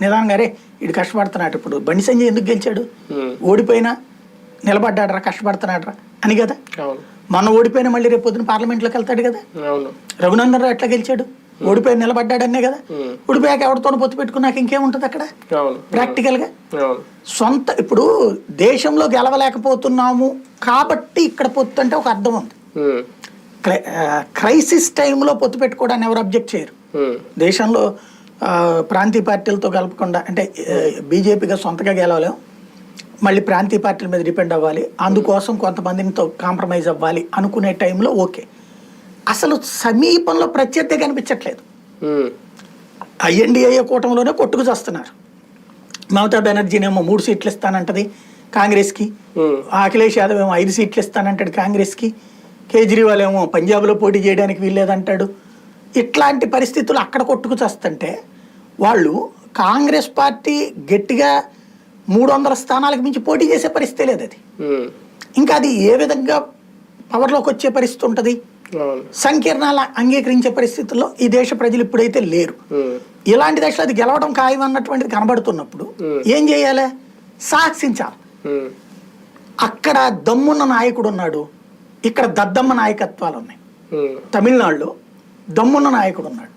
నిదానంగా రే ఇడు కష్టపడుతున్నాడు ఇప్పుడు. బండి సంజయ్ ఎందుకు గెలిచాడు? ఓడిపోయినా నిలబడ్డాడరా కష్టపడుతున్నాడరా. అని కదా? మొన్న ఓడిపోయినా మళ్ళీ రేపు పొద్దున పార్లమెంట్లోకి వెళ్తాడు కదా? రఘునందన్ రావు ఎట్లా గెలిచాడు? ఓడిపోయి నిలబడ్డాడనే కదా? ఓడిపోయాక ఎవరితోనూ పొత్తు పెట్టుకున్నాక ఇంకేముంటుంది అక్కడ? ప్రాక్టికల్గా సొంత ఇప్పుడు దేశంలో గెలవలేకపోతున్నాము కాబట్టి ఇక్కడ పొత్తు అంటే ఒక అర్థం ఉంది. క్రైసిస్ టైంలో పొత్తు పెట్టుకోవడానికి ఎవరు అబ్జెక్ట్ చేయరు. దేశంలో ప్రాంతీయ పార్టీలతో కలపకుండా అంటే బీజేపీగా సొంతగా గెలవలేం. మళ్ళీ ప్రాంతీయ పార్టీల మీద డిపెండ్ అవ్వాలి. అందుకోసం కొంతమందితో కాంప్రమైజ్ అవ్వాలి అనుకునే టైంలో ఓకే. అసలు సమీపంలో ప్రత్యర్థి కనిపించట్లేదు. ఐఎన్డిఏ కూటమిలోనే కొట్టుకు చేస్తున్నారు. మమతా బెనర్జీనేమో మూడు సీట్లు ఇస్తానంటది కాంగ్రెస్కి. అఖిలేష్ యాదవ్ ఏమో ఐదు సీట్లు ఇస్తానంటాడు కాంగ్రెస్కి. కేజ్రీవాల్ ఏమో పంజాబ్లో పోటీ చేయడానికి వీల్లేదంటాడు. ఇట్లాంటి పరిస్థితులు అక్కడ కొట్టుకు చేస్తుంటే వాళ్ళు కాంగ్రెస్ పార్టీ గట్టిగా మూడు వందల స్థానాలకు మించి పోటీ చేసే పరిస్థితి లేదు అది. ఇంకా అది ఏ విధంగా పవర్లోకి వచ్చే పరిస్థితి ఉంటుంది? సంకీర్ణాలు అంగీకరించే పరిస్థితుల్లో ఈ దేశ ప్రజలు ఇప్పుడైతే లేరు. ఇలాంటి దశలో అది గెలవడం ఖాయం అన్నటువంటిది కనబడుతున్నప్పుడు. ఏం చేయాలి? సాక్షించాలి ఉమ్, అక్కడ దమ్మున్న నాయకుడు ఉన్నాడు. ఇక్కడ దద్దమ్మ నాయకత్వాలు ఉన్నాయి. తమిళనాడులో దమ్మున్న నాయకుడు ఉన్నాడు.